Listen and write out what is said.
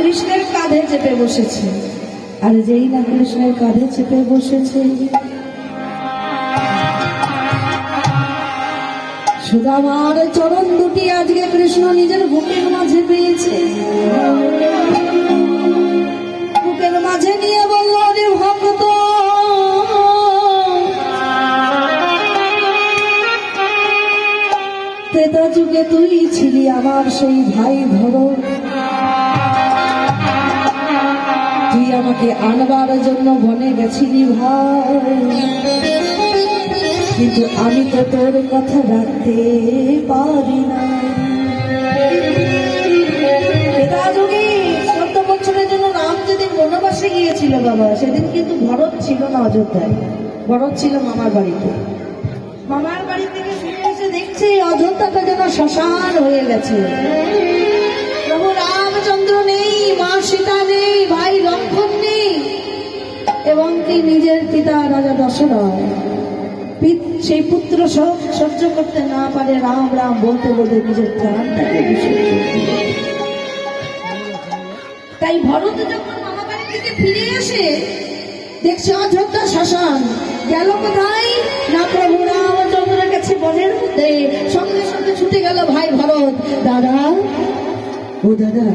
কৃষ্ণের কাঁধে চেপে বসেছে। আর যেই না কৃষ্ণের কাঁধে চেপে বসেছে। সুদামার চরণ দুটি আজকে কৃষ্ণ নিজের বুকের মাঝে পেয়েছে। বুকের মাঝে নিয়ে বলল রে ভক্ত তেতা যুগে তুই ছিলি আমার সেই ভাই ধরো তুই আমাকে আনবার জন্য বনে গেছিলি ভাই। কিন্তু আমি তো তোর কথা রাখতে পারি না বছরের জন্য যেদিন গিয়েছিল বাবা, সেদিন কিন্তু ভরত ছিল না অযোধ্যায়। ভরত ছিল মামার বাড়িতে। মামার বাড়ি থেকে ফিরে এসে দেখছে অযোধ্যাটা যেন শ্মশান হয়ে গেছে। পিতা রাজা দশরথ। সেই পুত্র সহ্য করতে না পারে রাম রাম বলতে বলতে নিজের প্রাণটাকে তাই ভরত যখন মামা বাড়ি থেকে ফিরে আসে দেখছে, অযোধ্যা শ্মশান, গেল কোথায়? না প্রভু রামচন্দ্রের কাছে বনের মধ্যে। সঙ্গে সঙ্গে ছুটে গেল ভাই ভরত। দাদা, ও দাদা